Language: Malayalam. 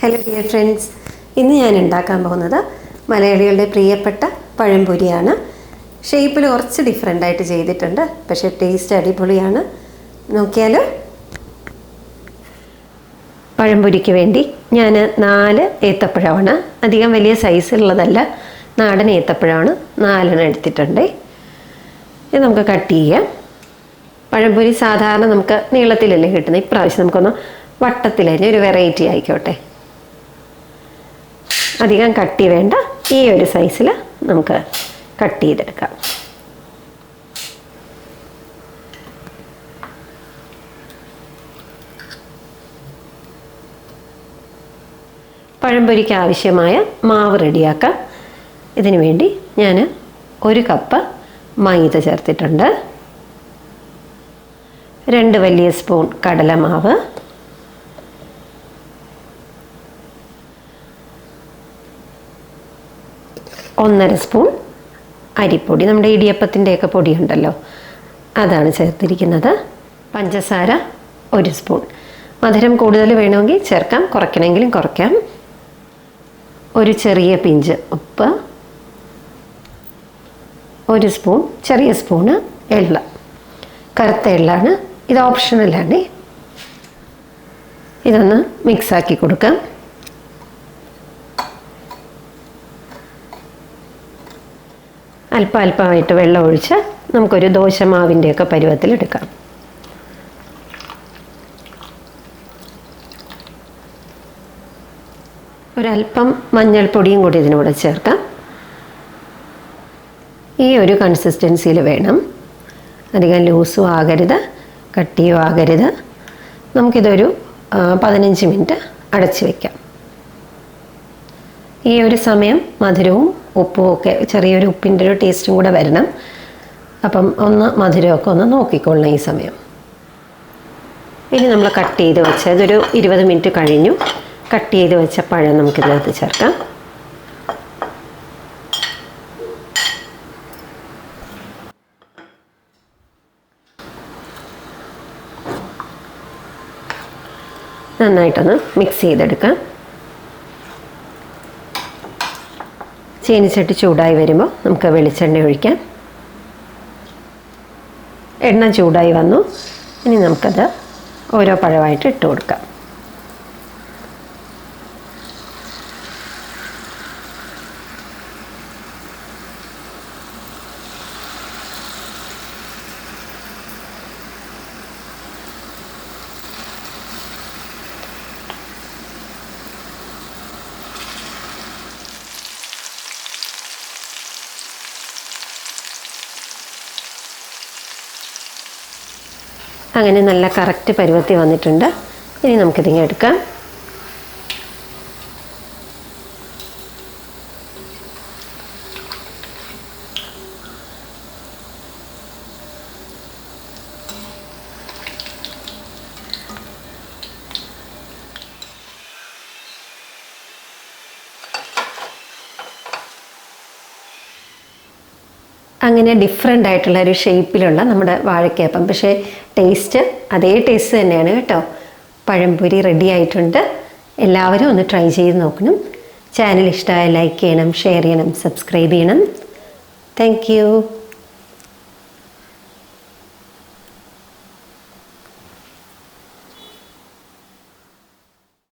ഹലോ ഡിയർ ഫ്രണ്ട്സ് ഇന്ന് ഞാൻ ഉണ്ടാക്കാൻ പോകുന്നത് മലയാളികളുടെ പ്രിയപ്പെട്ട പഴംപൊരിയാണ്. ഷേപ്പിൽ കുറച്ച് ഡിഫറെന്റ് ആയിട്ട് ചെയ്തിട്ടുണ്ട്. പക്ഷേ ടേസ്റ്റ് അടിപൊളിയാണ്. നോക്കിയാലോ? പഴംപൊരിക്ക് വേണ്ടി ഞാൻ നാല് ഏത്തപ്പഴമാണ്. അധികം വലിയ സൈസുള്ളതല്ല നാടൻ ഏത്തപ്പഴമാണ്. നാലെണ്ണം എടുത്തിട്ടുണ്ട്. ഇത് നമുക്ക് കട്ട് ചെയ്യാം. പഴംപൊരി സാധാരണ നമുക്ക് നീളത്തിലല്ലേ കിട്ടുന്നത്? ഇപ്രാവശ്യം നമുക്കൊന്ന് വട്ടത്തിലരിഞ്ഞ ഒരു വെറൈറ്റി ആയിക്കോട്ടെ. അധികം കട്ടി വേണ്ട. ഈ ഒരു സൈസിൽ നമുക്ക് കട്ട് ചെയ്തെടുക്കാം. പഴംപൊരിക്ക് ആവശ്യമായ മാവ് റെഡിയാക്കാം. ഇതിനു വേണ്ടി ഞാൻ ഒരു കപ്പ് മൈദ ചേർത്തിട്ടുണ്ട്. രണ്ട് വലിയ സ്പൂൺ കടലമാവ്. ഒന്നര സ്പൂൺ അരിപ്പൊടി നമ്മുടെ ഇടിയപ്പത്തിന്റെയൊക്കെ പൊടിയുണ്ടല്ലോ. അതാണ് ചേർത്തിരിക്കുന്നത്. പഞ്ചസാര ഒരു സ്പൂൺ. മധുരം കൂടുതൽ വേണമെങ്കിൽ ചേർക്കാം കുറയ്ക്കണമെങ്കിലും കുറയ്ക്കാം. ഒരു ചെറിയ പിഞ്ച് ഉപ്പ് ഒരു സ്പൂൺ ചെറിയ സ്പൂണ് എള്ള. കറുത്ത എള്ളാണ് ഇത് ഓപ്ഷണലാണ് ഇതൊന്ന് മിക്സാക്കി കൊടുക്കാം. അല്പം അല്പമായിട്ട് വെള്ളം ഒഴിച്ച് നമുക്കൊരു ദോശമാവിന്റെയൊക്കെ പരുവത്തിലെടുക്കാം. ഒരല്പം മഞ്ഞൾപ്പൊടിയും കൂടി ഇതിനൂടെ ചേർക്കാം. ഈ ഒരു കൺസിസ്റ്റൻസിയിൽ വേണം. അധികം ലൂസും ആകരുത് കട്ടിയും ആകരുത്. നമുക്കിതൊരു പതിനഞ്ച് മിനിറ്റ് അടച്ചു വയ്ക്കാം ഈ ഒരു സമയം മധുരവും ഉപ്പും ഒക്കെ ചെറിയൊരു ഉപ്പിന്റെ ഒരു ടേസ്റ്റും കൂടെ വരണം. അപ്പം ഒന്ന് മധുരമൊക്കെ ഒന്ന് നോക്കിക്കൊള്ളണം ഈ സമയം. ഇനി നമ്മൾ കട്ട് ചെയ്ത് വെച്ച ഇതൊരു ഇരുപത് മിനിറ്റ് കഴിഞ്ഞു. കട്ട് ചെയ്ത് വെച്ച പഴം നമുക്കിതിനകത്ത് ചേർക്കാം. നന്നായിട്ടൊന്ന് മിക്സ് ചെയ്തെടുക്കാം. ചീനിച്ചട്ടി ചൂടായി വരുമ്പോൾ നമുക്ക് വെളിച്ചെണ്ണ ഒഴിക്കാം. എണ്ണ ചൂടായി വന്നു. ഇനി നമുക്കത് ഓരോ പഴമായിട്ട് ഇട്ട് കൊടുക്കാം. അങ്ങനെ നല്ല കറക്റ്റ് പരുവത്തി വന്നിട്ടുണ്ട്. ഇനി നമുക്കിതിങ്ങനെ എടുക്കാം. അങ്ങനെ ഡിഫറെന്റ് ആയിട്ടുള്ള ഒരു ഷേപ്പിലുള്ള നമ്മുടെ വാഴക്കയപ്പം പക്ഷേ ടേസ്റ്റ് അതേ ടേസ്റ്റ് തന്നെയാണ് കേട്ടോ. പഴംപൊരി റെഡി ആയിട്ടുണ്ട്. എല്ലാവരും ഒന്ന് ട്രൈ ചെയ്ത് നോക്കണം. ചാനൽ ഇഷ്ടമായ ലൈക്ക് ചെയ്യണം ഷെയർ ചെയ്യണം സബ്സ്ക്രൈബ് ചെയ്യണം. താങ്ക്